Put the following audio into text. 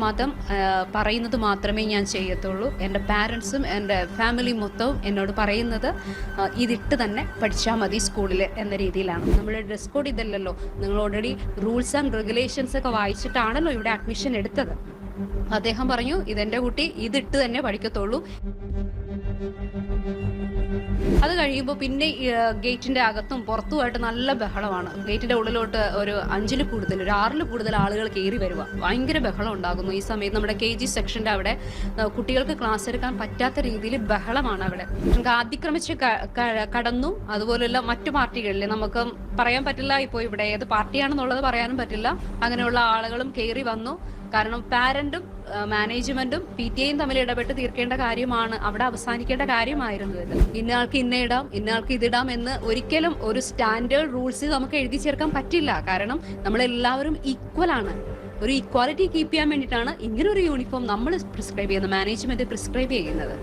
മതം പറയുന്നത് മാത്രമേ ഞാൻ ചെയ്യത്തുള്ളൂ. എന്റെ പാരൻസും എന്റെ ഫാമിലി മൊത്തവും എന്നോട് പറയുന്നത് ഇതിട്ട് തന്നെ പഠിച്ചാൽ മതി സ്കൂളിൽ എന്ന രീതിയിലാണ്. നമ്മൾ ഡ്രസ് കോഡ് ഇതല്ലല്ലോ. നിങ്ങൾ ഓൾറെഡി റൂൾസ് ആൻഡ് റെഗുലേഷൻസ് ഒക്കെ വായിച്ചിട്ടാണല്ലോ ഇവിടെ അഡ്മിഷൻ എടുത്തത്. അദ്ദേഹം പറഞ്ഞു ഇതെന്റെ കുട്ടി ഇതിട്ട് തന്നെ പഠിക്കത്തുള്ളൂ. കഴിയുമ്പോൾ പിന്നെ ഗേറ്റിന്റെ അകത്തും പുറത്തുമായിട്ട് നല്ല ബഹളമാണ്. ഗേറ്റിന്റെ ഉള്ളിലോട്ട് ഒരു അഞ്ചിൽ കൂടുതൽ ഒരു ആറിൽ കൂടുതൽ ആളുകൾ കയറി വരിക. ഭയങ്കര ബഹളം ഉണ്ടാകുന്നു. ഈ സമയത്ത് നമ്മുടെ കെ ജി സെക്ഷന്റെ അവിടെ കുട്ടികൾക്ക് ക്ലാസ് എടുക്കാൻ പറ്റാത്ത രീതിയിൽ ബഹളമാണ് അവിടെ. നമുക്ക് അതിക്രമിച്ച് കടന്നു. അതുപോലുള്ള മറ്റു പാർട്ടികളിൽ നമുക്ക് പറയാൻ പറ്റില്ല ഇപ്പോൾ ഇവിടെ ഏത് പാർട്ടിയാണെന്നുള്ളത് പറയാനും പറ്റില്ല. അങ്ങനെയുള്ള ആളുകളും കയറി വന്നു. കാരണം പാരന്റും മാനേജ്മെന്റും പി ടി എയും തമ്മിൽ ഇടപെട്ട് തീർക്കേണ്ട കാര്യമാണ് അവിടെ അവസാനിക്കേണ്ട കാര്യമായിരുന്നു ഇത്. ഇന്നയാൾക്ക് ഇന്ന ഇടാം ഇന്നയാൾക്ക് ഇതിടാം എന്ന് ഒരിക്കലും ഒരു സ്റ്റാൻഡേർഡ് റൂൾസ് നമുക്ക് എഴുതി ചേർക്കാൻ പറ്റില്ല. കാരണം നമ്മളെല്ലാവരും ഈക്വൽ ആണ്. ഒരു ഇക്വാലിറ്റി കീപ്പ് ചെയ്യാൻ വേണ്ടിയിട്ടാണ് ഇങ്ങനൊരു യൂണിഫോം നമ്മൾ പ്രിസ്ക്രൈബ് ചെയ്യുന്നത് മാനേജ്മെന്റ് പ്രിസ്ക്രൈബ് ചെയ്യുന്നത്.